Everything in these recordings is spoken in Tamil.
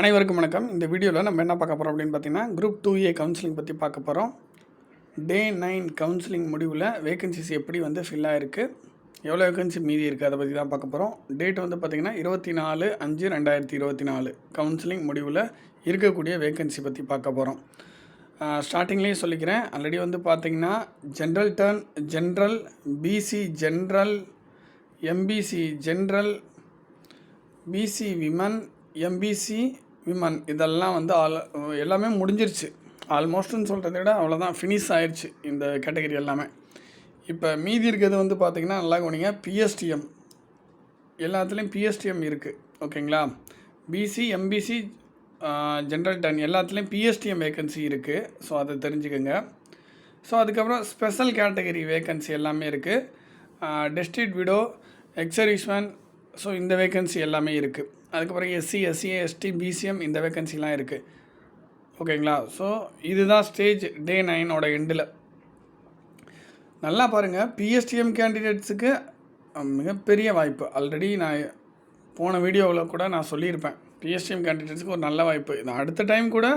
அனைவருக்கும் வணக்கம். இந்த வீடியோவில் நம்ம என்ன பார்க்க போகிறோம் அப்படின்னு பார்த்தீங்கன்னா குரூப் டூ ஏ கவுன்சிலிங் பற்றி பார்க்க போகிறோம் டே நைன் கவுன்சிலிங் முடிவில் வேகன்சிஸ் எப்படி வந்து ஃபில் ஆகிருக்கு எவ்வளோ வேகன்சி மீதி இருக்குது அதை பற்றி தான் பார்க்க போகிறோம் டேட் வந்து பார்த்திங்கன்னா இருபத்தி நாலு அஞ்சு ரெண்டாயிரத்தி இருபத்தி நாலு. கவுன்சிலிங் முடிவில் இருக்கக்கூடிய வேகன்சி பற்றி பார்க்க போகிறோம் ஸ்டார்டிங்லேயே சொல்லிக்கிறேன். ஆல்ரெடி வந்து பார்த்திங்கன்னா general turn general BC general MBC general BC women MBC women இதெல்லாம் வந்து ஆல் எல்லாமே முடிஞ்சிருச்சு. ஆல்மோஸ்ட்னு சொல்கிறத விட அவ்வளோதான் ஃபினிஷ் ஆயிடுச்சு இந்த கேட்டகரி எல்லாமே. இப்போ மீதி இருக்கிறது வந்து பார்த்திங்கன்னா நல்லா கவனிங்க. பிஎஸ்டிஎம் எல்லாத்துலேயும் பிஎஸ்டிஎம் இருக்குது ஓகேங்களா? பிசி எம்பிசி ஜென்ரல் டன் எல்லாத்துலேயும் பிஎஸ்டிஎம் வேகன்சி இருக்குது ஸோ அதை தெரிஞ்சுக்கோங்க. ஸோ அதுக்கப்புறம் ஸ்பெஷல் கேட்டகரி வேகன்சி எல்லாமே இருக்குது டெஸ்டிட் விடோ எக்ஸரிஸ்மேன் ஸோ இந்த வேகன்சி எல்லாமே இருக்குது அதுக்கப்புறம் எஸ்சி எஸ்சி எஸ்டி பிசிஎம் இந்த வேகன்சிலாம் இருக்குது ஓகேங்களா ஸோ இதுதான் ஸ்டேஜ் டே நைனோட எண்டில் நல்லா பாருங்கள் பிஎஸ்டிஎம் கேண்டிடேட்ஸுக்கு மிகப்பெரிய வாய்ப்பு. ஆல்ரெடி நான் போன வீடியோவில் கூட நான் சொல்லியிருப்பேன். பிஎஸ்டிஎம் கேண்டிடேட்ஸுக்கு ஒரு நல்ல வாய்ப்பு. இது அடுத்த டைம் கூட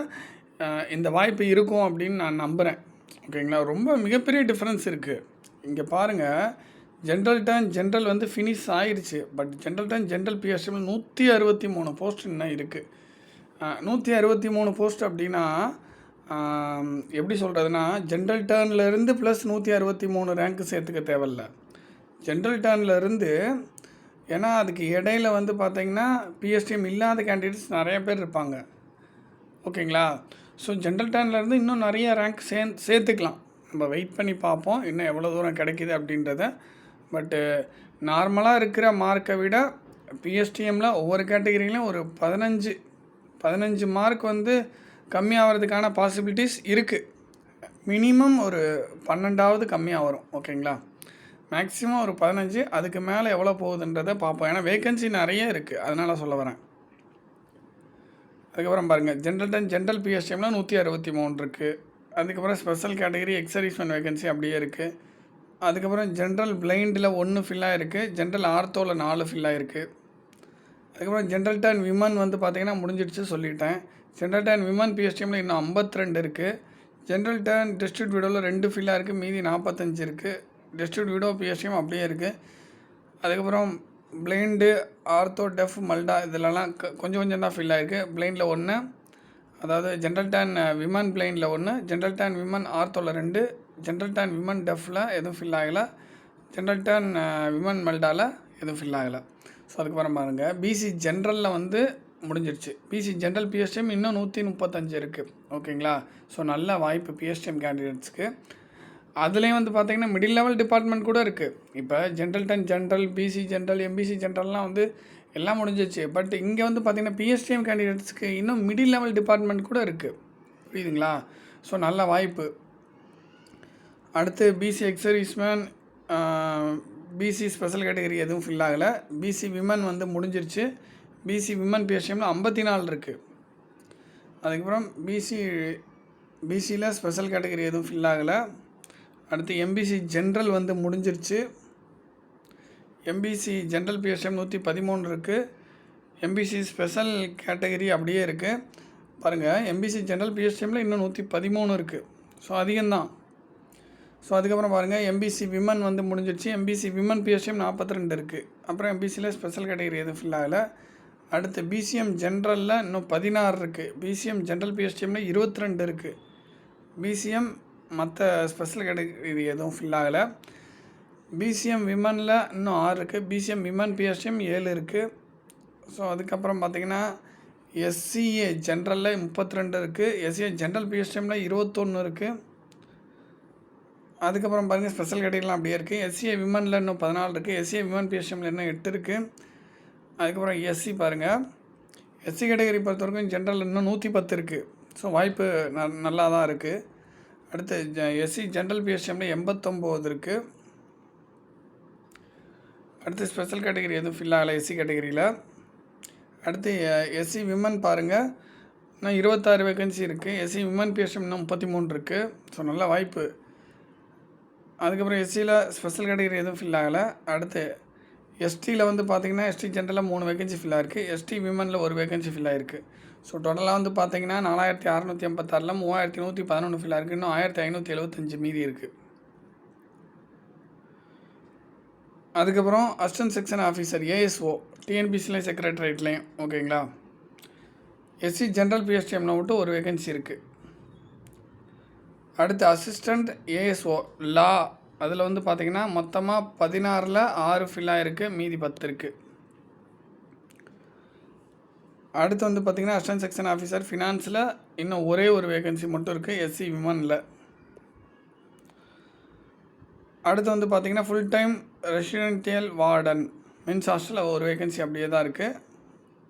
இந்த வாய்ப்பு இருக்கும் அப்படின்னு நான் நம்புகிறேன் ஓகேங்களா ரொம்ப மிகப்பெரிய டிஃப்ரென்ஸ் இருக்குது இங்கே பாருங்கள் ஜென்ரல் டர்ன் ஜென்ரல் வந்து ஃபினிஷ் ஆயிடுச்சு but general turn general PSTM நூற்றி அறுபத்தி மூணு போஸ்ட் இன்னும் இருக்குது நூற்றி அறுபத்தி மூணு போஸ்ட் அப்படின்னா எப்படி சொல்கிறதுனா ஜென்ரல் டேர்ன்லேருந்து ப்ளஸ் நூற்றி அறுபத்தி மூணு ரேங்க்கு சேர்த்துக்க தேவையில்ல. ஜென்ரல் டேர்ன்லேருந்து ஏன்னா அதுக்கு இடையில வந்து பார்த்தீங்கன்னா பிஎஸ்டிஎம் இல்லாத கேண்டிடேட்ஸ் நிறைய பேர் இருப்பாங்க. ஓகேங்களா? ஸோ ஜென்ரல் டேர்ன்லேருந்து இன்னும் நிறைய ரேங்க் சே சேர்த்துக்கலாம். நம்ம வெயிட் பண்ணி பார்ப்போம் இன்னும் எவ்வளோ தூரம் கிடைக்கிது அப்படின்றத. பட்டு நார்மலாக இருக்கிற மார்க்கை விட பிஎஸ்டிஎம்மில் ஒவ்வொரு கேட்டகிரிலையும் ஒரு பதினஞ்சு பதினஞ்சு மார்க் வந்து கம்மியாகிறதுக்கான பாசிபிலிட்டிஸ் இருக்குது மினிமம் ஒரு பன்னெண்டாவது கம்மியாக வரும் ஓகேங்களா? மேக்ஸிமம் ஒரு பதினஞ்சு அதுக்கு மேலே எவ்வளோ போகுதுன்றதை பார்ப்போம். ஏன்னா வேகன்சி நிறைய இருக்குது அதனால் சொல்ல வரேன். அதுக்கப்புறம் பாருங்கள் ஜென்ரல் அண்ட் ஜென்ரல் பிஎஸ்டிஎம்மில் நூற்றி அறுபத்தி மூணு இருக்குது அதுக்கப்புறம் ஸ்பெஷல் கேட்டகரி எக்ஸர்வீஸ்மேன் வேகன்சி அப்படியே இருக்குது அதுக்கப்புறம் ஜென்ரல் பிளைண்டில் ஒன்று ஃபில்லாக இருக்குது ஜென்ரல் ஆர்த்தோவில் நாலு ஃபில்லாக இருக்குது அதுக்கப்புறம் ஜென்ரல் டேன் விமன் வந்து பார்த்திங்கன்னா முடிஞ்சிடுச்சு சொல்லிட்டேன். ஜென்ரல் டேன் விமன் பிஎஸ்டிஎம்மில் இன்னும் 52 இருக்குது ஜென்ரல் டேன் டிஸ்ட்ரிக்ட் விடோவில் ரெண்டு ஃபில்லாக இருக்குது மீதி நாற்பத்தஞ்சு இருக்குது டிஸ்ட்ரிக்ட் விடோ பிஎஸ்டிஎம் அப்படியே இருக்குது அதுக்கப்புறம் பிளைண்டு ஆர்த்தோ டெஃப் மல்டா இதிலலாம் க- கொஞ்சம் கொஞ்சம் தான் ஃபில் ஆகிருக்கு பிளைண்டில் ஒன்று அதாவது ஜென்ரல் டேன் விமன் பிளைனில் ஒன்று ஜென்ரல் டேன் விமன் ஆர்த்தோவில் ரெண்டு. ஜென்ரல் டேன் விமன் டெஃப்பில் எதுவும் ஃபில் ஆகலை. ஜென்ரல் டேன் விமன் மெல்டாவில் எதுவும் ஃபில் ஆகலை. ஸோ அதுக்கப்புறம் பாருங்கள் பிசி ஜென்ரலில் வந்து முடிஞ்சிருச்சு. பிசி ஜென்ரல் பிஎஸ்டிஎம் இன்னும் நூற்றி முப்பத்தஞ்சு இருக்குது ஓகேங்களா ஸோ நல்ல வாய்ப்பு பிஎஸ்டிஎம் கேண்டிடேட்ஸ்க்கு அதுலேயும் வந்து பார்த்தீங்கன்னா மிடில் லெவல் டிபார்ட்மெண்ட் கூட இருக்குது இப்போ general turn general BC general MBC ஜென்ரல்லாம் வந்து எல்லாம் முடிஞ்சிச்சு பட் இங்கே வந்து பார்த்தீங்கன்னா பிஎஸ்டிஎம் கேண்டிடேட்ஸ்க்கு இன்னும் மிடில் லெவல் டிபார்ட்மெண்ட் கூட இருக்குது புரியுதுங்களா? ஸோ நல்ல வாய்ப்பு. அடுத்து BC ex-serviceman BC special category எதுவும் ஃபில் ஆகலை. பிசி விமன் வந்து முடிஞ்சிருச்சு. பிசி விமன் பிஎஸ்எம்மில் ஐம்பத்தி நாலு இருக்குது அதுக்கப்புறம் பிசி பிசியில் ஸ்பெஷல் கேட்டகரி எதுவும் ஃபில் ஆகலை. அடுத்து எம்பிசி ஜென்ரல் வந்து முடிஞ்சிருச்சு. எம்பிசி ஜென்ரல் பிஎஸ்எம் நூற்றி பதிமூணு இருக்குது எம்பிசி ஸ்பெஷல் கேட்டகரி அப்படியே இருக்குது பாருங்கள் எம்பிசி ஜென்ரல் பிஎஸ்எம்மில் இன்னும் நூற்றி பதிமூணு இருக்குது ஸோ அதிகம்தான். ஸோ அதுக்கப்புறம் பாருங்கள் எம்பிசி விமன் வந்து முடிஞ்சிருச்சு எம்பிசி விமன் பிஎஸ்டிஎம் நாற்பத்தி ரெண்டு இருக்குது அப்புறம் எம்பிசியில் ஸ்பெஷல் கேட்டகரி எதுவும் ஃபில் ஆகலை. அடுத்து பிசிஎம் ஜென்ரலில் இன்னும் பதினாறு இருக்குது பிசிஎம் ஜென்ரல் பிஎஸ்டிஎம்மில் இருபத்தி ரெண்டு இருக்குது பிசிஎம் மற்ற ஸ்பெஷல் கேட்டகரி எதுவும் ஃபில் ஆகலை. பிசிஎம் விமனில் இன்னும் ஆறு இருக்குது பிசிஎம் விமன் பிஎஸ்டிஎம் ஏழு இருக்குது ஸோ அதுக்கப்புறம் பார்த்தீங்கன்னா எஸ்சிஏ ஜென்ரலில் முப்பத்தி ரெண்டு இருக்குது எஸ்சிஏ ஜென்ரல் பிஎஸ்டிஎம்மில் இருபத்தொன்று இருக்குது அதுக்கப்புறம் பாருங்கள் ஸ்பெஷல் கேட்டகரிலாம் அப்படியே இருக்குது எஸ்சிஏ விமனில் இன்னும் பதினாலு இருக்குது எஸ்சிஏ விமன் பிஎஸ்எம்ல இன்னும் எட்டு இருக்குது அதுக்கப்புறம் எஸ்சி பாருங்கள் எஸ்சி கேட்டகரி பொறுத்த வரைக்கும் ஜென்ரல் இன்னும் நூற்றி பத்து இருக்குது ஸோ வாய்ப்பு ந நல்லா தான் இருக்குது அடுத்து ஜ எஸ்சி ஜென்ரல் பிஎஸ்எம்மில் எண்பத்தொம்போது இருக்குது அடுத்து ஸ்பெஷல் கேட்டகரி எதுவும் ஃபில் ஆகலை எஸ்சி கேட்டகரியில் அடுத்து எஸ்சி விமன் பாருங்கள் இன்னும் இருபத்தாறு வேகன்சி இருக்குது எஸ்சி விமன் பிஎஸ்எம் இன்னும் முப்பத்தி மூணு இருக்குது ஸோ நல்ல வாய்ப்பு. அதுக்கப்புறம் எஸ்சியில் ஸ்பெஷல் கேட்டகரி எதுவும் ஃபில் ஆகலை. அடுத்து எஸ்டியில் வந்து பார்த்தீங்கன்னா எஸ்டி ஜென்ரலில் மூணு வேகன்சி ஃபில் ஆயிருக்கு. எஸ்டி விமனில் ஒரு வேகன்சி ஃபில் ஆயிருக்கு. ஸோ டோட்டலாக வந்து பார்த்தீங்கன்னா நாலாயிரத்தி அறநூற்றி ஐம்பத்தாறில் மூவாயிரத்தி நூற்றி பதினொன்று ஃபில் ஆயிருக்கு. இன்னும் ஆயிரத்தி ஐநூற்றி எழுபத்தஞ்சு மீதி இருக்குது அதுக்கப்புறம் அசிஸ்டன்ட் செக்ஷன் ஆஃபீஸர் ஏஎஸ்ஓ டிஎன்பிசிலையும் செக்ரட்டரியேட்லேயும் ஓகேங்களா எஸ்சி ஜென்ரல் பிஎஸ்டிஎம்ல மட்டும் ஒரு வேகன்சி இருக்குது அடுத்து அசிஸ்டண்ட் ஏஎஸ்ஓ லா அதில் வந்து பார்த்தீங்கன்னா மொத்தமாக பதினாறில் ஆறு ஃபில்லாக இருக்குது மீதி பத்து இருக்குது அடுத்து வந்து பார்த்திங்கன்னா அசிஸ்டன்ட் செக்ஷன் ஆஃபீஸர் ஃபினான்ஸில் இன்னும் ஒரே ஒரு வேகன்சி மட்டும் இருக்குது எஸ்சி விமனில் அடுத்து வந்து பார்த்திங்கன்னா full time residential warden means ஹாஸ்டலில் ஒரு வேகன்சி அப்படியே தான் இருக்குது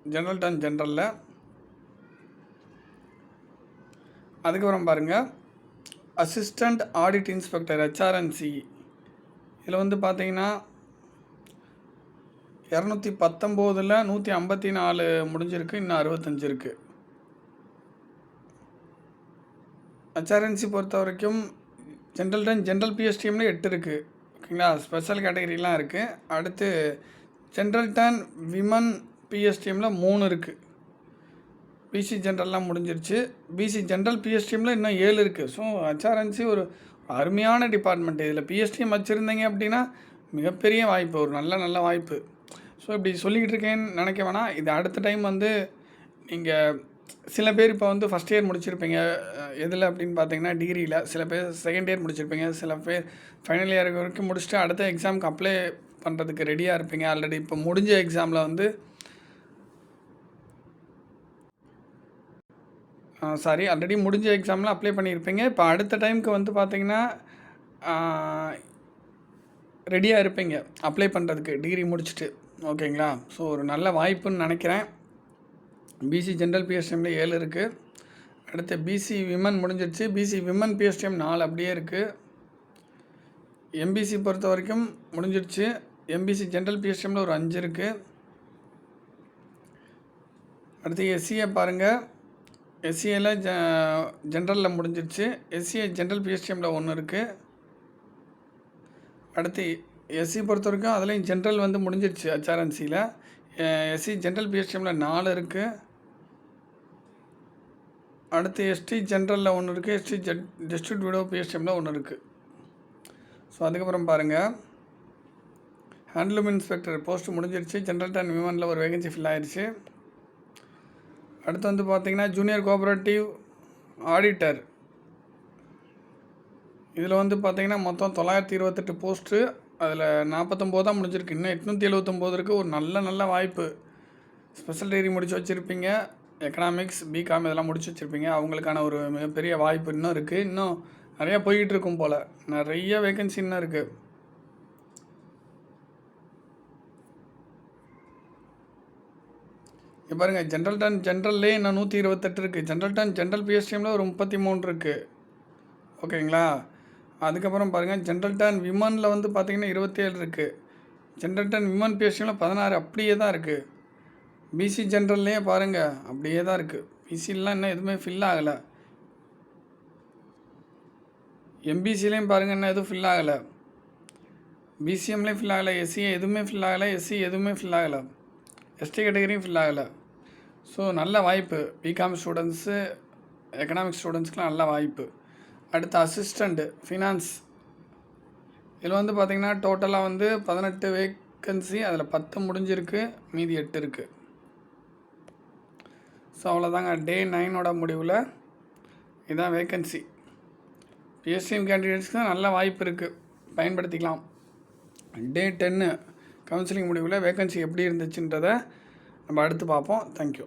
ஜென்ரல் டன் ஜென்ரலில் அதுக்கப்புறம் பாருங்கள் அசிஸ்டண்ட் ஆடிட் இன்ஸ்பெக்டர் ஹெச்ஆர்என்சி. இதில் வந்து பார்த்தீங்கன்னா இரநூத்தி பத்தொம்போதில் நூற்றி ஐம்பத்தி நாலு முடிஞ்சிருக்கு இன்னும் அறுபத்தஞ்சு இருக்குது ஹெச்ஆர்என்சி பொறுத்த வரைக்கும் ஜென்ரல் டன் ஜென்ரல் பிஎஸ்டிஎம்னு எட்டு இருக்குது ஓகேங்களா? ஸ்பெஷல் கேட்டகரிலாம் இருக்குது அடுத்து ஜென்ரல் டன் விமன் பிஎஸ்டிஎம்மில் மூணு இருக்குது பிசி ஜென்ரல்லாம் முடிஞ்சிருச்சு. பிசி ஜென்ரல் பிஎஸ்டிஎம்மில் இன்னும் ஏழு இருக்குது ஸோ ஹெச்ஆர்என்சி ஒரு அருமையான டிபார்ட்மெண்ட் இதில் பிஎஸ்டிஎம் வச்சுருந்தீங்க அப்படின்னா மிகப்பெரிய வாய்ப்பு. ஒரு நல்ல நல்ல வாய்ப்பு. ஸோ இப்படி சொல்லிக்கிட்டு இருக்கேன்னு நினைக்க வேணாம். இது அடுத்த டைம் வந்து நீங்கள் சில பேர் இப்போ வந்து ஃபஸ்ட் இயர் முடிச்சிருப்பீங்க. எதில் அப்படின்னு பார்த்தீங்கன்னா டிகிரியில் சில பேர் செகண்ட் இயர் முடிச்சிருப்பீங்க. சில பேர் ஃபைனல் இயர் வரைக்கும் முடிச்சுட்டு அடுத்த எக்ஸாமுக்கு அப்ளை பண்ணுறதுக்கு ரெடியாக இருப்பீங்க. ஆல்ரெடி இப்போ முடிஞ்ச எக்ஸாமில் வந்து சாரி ஆல்ரெடி முடிஞ்ச எக்ஸாமில் அப்ளை பண்ணியிருப்பீங்க. இப்போ அடுத்த டைமுக்கு வந்து பார்த்தீங்கன்னா ரெடியாக இருப்பீங்க. அப்ளை பண்ணுறதுக்கு டிகிரி முடிச்சுட்டு. ஓகேங்களா? ஸோ ஒரு நல்ல வாய்ப்புன்னு நினைக்கிறேன். பிசி ஜென்ரல் பிஎஸ்டிஎம்ல ஏழு இருக்குது அடுத்து பிசி விமன் முடிஞ்சிடுச்சு பிசி விமன் பிஎஸ்டிஎம் நாலு அப்படியே இருக்குது எம்பிசி பொறுத்த வரைக்கும் முடிஞ்சிடுச்சு எம்பிசி ஜென்ரல் பிஎஸ்டிஎம்ல ஒரு அஞ்சு இருக்குது அடுத்து எஸ்சியை பாருங்கள் எஸ்சிஏல ஜ ஜென்ரலில் முடிஞ்சிருச்சு எஸ்சிஏ ஜென்ரல் பிஎஸ்டிஎம்மில் ஒன்று இருக்குது அடுத்து எஸ்சி பொறுத்த வரைக்கும் அதுலேயும் ஜென்ரல் வந்து முடிஞ்சிருச்சு ஹெச்ஆர்என்சியில் எஸ்சி ஜென்ரல் பிஎஸ்டிஎம்மில் நாலு இருக்குது அடுத்து எஸ்டி ஜென்ரலில் ஒன்று இருக்குது எஸ்டி ஜெட் டிஸ்ட்ரிக்ட் விடோ பிஎஸ்டிஎம்மில் ஒன்று இருக்குது ஸோ அதுக்கப்புறம் பாருங்கள் ஹேண்ட்லூம் இன்ஸ்பெக்டர் போஸ்ட் முடிஞ்சிருச்சு ஜென்ரல் டேன் விமனில் ஒரு வேகன்சி ஃபில் ஆயிடுச்சு அடுத்து வந்து பார்த்திங்கன்னா ஜூனியர் கோஆப்ரேட்டிவ் ஆடிட்டர் இதில் வந்து பார்த்திங்கன்னா மொத்தம் தொள்ளாயிரத்தி இருபத்தெட்டு போஸ்ட்டு அதில் நாற்பத்தொம்போது தான் முடிஞ்சிருக்கு. இன்னும் எட்நூற்றி எழுபத்தொம்போது இருக்குது ஒரு நல்ல நல்ல வாய்ப்பு. ஸ்பெஷல் டிகிரி முடிச்சு வச்சுருப்பீங்க. எக்கனாமிக்ஸ் பிகாம் இதெல்லாம் முடிச்சு வச்சுருப்பீங்க. அவங்களுக்கான ஒரு மிகப்பெரிய வாய்ப்பு இன்னும் இருக்குது இன்னும் நிறையா போய்கிட்டு இருக்கும் போல். நிறைய வேகன்சி இன்னும் இருக்குது இப்போ பாருங்கள் ஜென்ரல் டன் ஜென்ரல்லே இன்னும் நூற்றி இருபத்தெட்டு இருக்குது ஜென்ரல் டன் ஜென்ரல் பிஎஸ்டிஎம்மில் ஒரு முப்பத்தி மூணு இருக்குது ஓகேங்களா? அதுக்கப்புறம் பாருங்கள் ஜென்ரல் டன் விமனில் வந்து பார்த்திங்கன்னா இருபத்தேழு இருக்குது ஜென்ரல் டன் விமன் பிஎஸ்டிஎம்மில் பதினாறு அப்படியே தான் இருக்குது பிசி ஜென்ரல்லையே பாருங்கள் அப்படியே தான் இருக்குது பிசிலாம் இன்னும் எதுவுமே ஃபில் ஆகலை. எம்பிசிலையும் பாருங்கள் இன்னும் எதுவும் ஃபில் ஆகலை. பிசிஎம்லேயும் ஃபில் ஆகலை எஸ்சி எதுவுமே ஃபில் ஆகலை எஸ்சி எதுவுமே ஃபில் ஆகலை. எஸ்டி கேட்டகரியும் ஃபில் ஆகலை. ஸோ நல்ல வாய்ப்பு. பிகாம் ஸ்டூடெண்ட்ஸு எக்கனாமிக்ஸ் ஸ்டூடெண்ட்ஸ்க்குலாம் நல்ல வாய்ப்பு. அடுத்து அசிஸ்டண்ட்டு ஃபினான்ஸ் இதில் வந்து பார்த்திங்கன்னா டோட்டலாக வந்து பதினெட்டு வேக்கன்சி அதில் பத்து முடிஞ்சிருக்கு மீதி எட்டு இருக்குது ஸோ அவ்வளோதாங்க டே நைனோட முடிவில் இதுதான் வேக்கன்சி பிஎஸ்சிஎம் கேண்டிடேட்ஸ்க்கு தான் நல்ல வாய்ப்பு இருக்குது பயன்படுத்திக்கலாம். டே டென்னு கவுன்சிலிங் முடிவில் வேக்கன்சி எப்படி இருந்துச்சுன்றதை நம்ம அடுத்து பார்ப்போம். தேங்க்யூ